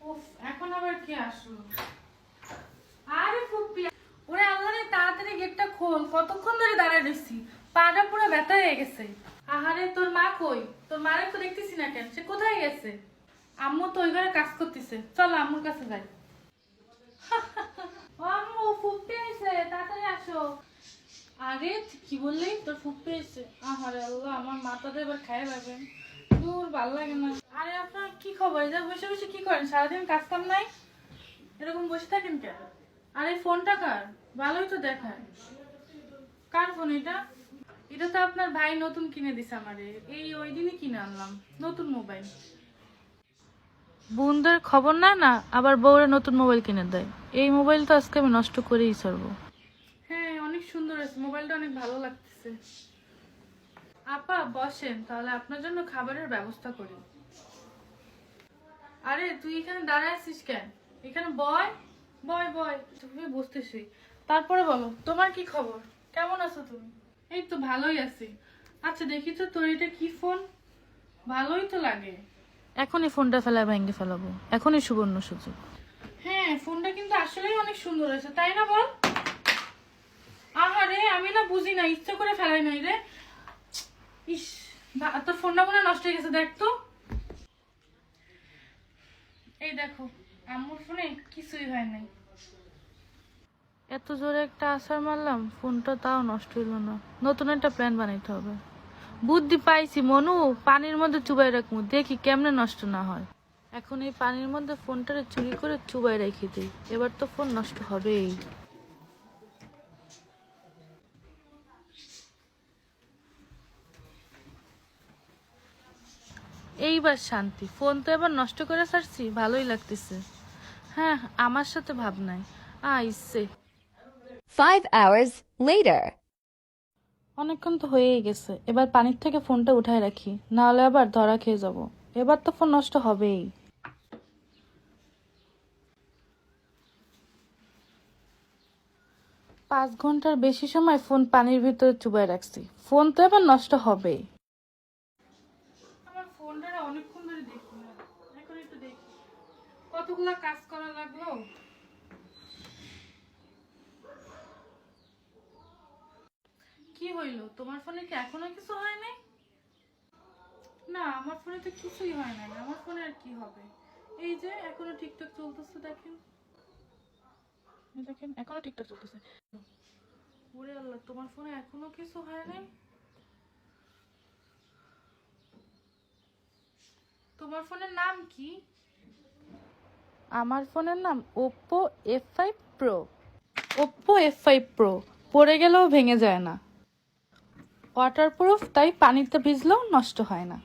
উফ, এখন আবার কে আসলো? আরে ফুপি ওরে আল্লাহ রে, তাড়াতাড়ি গেটটা খোল। কতক্ষণ ধরে দাঁড়ায় রইছি? পাটা পুরো ব্যথা হয়ে গেছে। আহারে, তোর মা কই? তোর মারে তো দেখতেছি না কেন? সে কোথায় গেছে? আম্মু তো ওই ঘরে কাজ করতেছে। চল আম্মুর কাছে যাই। আম্মু ফুপি এসে তাড়াতাড়ি আসো। আরে, কি বললি? তোর ফুপি এসে আহারে আল্লাহ, আমার মাথাটা এবার খাই লাগবেন দূর ভালো লাগে না। আরে আপনার কি খবর? এই বসে বসে কি করেন? সারাদিন কাজ কাম নাই? এরকম বসে থাকেন কেন? আর ফোনটা কার? ভালোই তো দেখায়। কার ফোন এটা? এটা তো আপনার ভাই নতুন কিনে দিছে আমারে। এই ওই দিনই কিনে আনলাম। নতুন মোবাইল। বোনদের খবর না না আবার বউরে নতুন মোবাইল কিনে দেয়। এই মোবাইল তো আজকে আমি নষ্ট করেই ছাড়বো। হ্যাঁ অনেক সুন্দর আছে। মোবাইলটা অনেক ভালো লাগতেছে। আপা বসেন তাহলে আপনার জন্য খাবারের ব্যবস্থা করি। আরে তুই এখানে দাঁড়ায় আছিস কেন? এখানে বয়? বয় বয় তুমি বসতেছি। তারপরে বলো তোমার কি খবর? কেমন আছো তুমি? এই তো ভালোই আছি। আচ্ছা দেখি তো তোর এটা কি ফোন? ভালোই তো লাগে। এখনই ফোনটা ফেলায় ভেঙে ফেলাবো। এখনই সুবর্ণ সুযোগ। হ্যাঁ ফোনটা কিন্তু আসলেই অনেক সুন্দর হয়েছে তাই না বল? আহারে আমি না বুঝি না ইচ্ছে করে ফেলাই নাই রে। ইস তোর ফোনটা মনে নষ্ট হয়ে গেছে, দেখ তো। এই দেখো, আম্মুর ফোনে কিছুই হয় নাই। এত জোরে একটা আসার মারলাম ফোনটা তাও নষ্ট হইল না। নতুন একটা প্ল্যান বানাইতে হবে। বুদ্ধি পাইছি, মনু, পানির মধ্যে চুবাই রাখব, দেখি কেমনে নষ্ট না হয়। এখন এই পানির মধ্যে ফোনটারে চুরি করে চুবাই রেখে দিই, এবার তো ফোন নষ্ট হবেই। এইবার শান্তি। ফোন তো এবার নষ্ট করে ছাড়ছি ভালোই লাগতেছে। হ্যাঁ আমার সাথে ভাব নাই। আইসে Five hours later. অনেকক্ষণ তো হয়েই গেছে এবার পানির থেকে ফোনটা উঠায় রাখি না হলে আবার ধরা খেয়ে যাব। এবার তো ফোন নষ্ট হবেই। পাঁচ ঘণ্টার বেশি সময় ফোন পানির ভিতরে চুবাই রাখছি। ফোন তো এবার নষ্ট হবেই। অনেকক্ষণ ধরে দেখি না। এখন একটু দেখি। কতগুলা কাজ করা লাগল? কি হইল? তোমার ফোনে কি এখনও কিছু হয় নাই? না, আমার ফোনে তো কিছুই হয় নাই। আমার ফোনে আর কি হবে? এই যে, এখনও ঠিকঠাক চলতেছে, দেখেন। দেখেন, এখনও ঠিকঠাক চলতেছে। ওরে আল্লাহ, তোমার ফোনে এখনও কিছু হয় নাই? তোমার ফোনের নাম কি? আমার ফোনের নাম Oppo F five pro Oppo F five pro পড়ে গেলেও ভেঙে যায় না। ওয়াটারপ্রুফ তাই পানিতে ভিজলেও নষ্ট হয় না।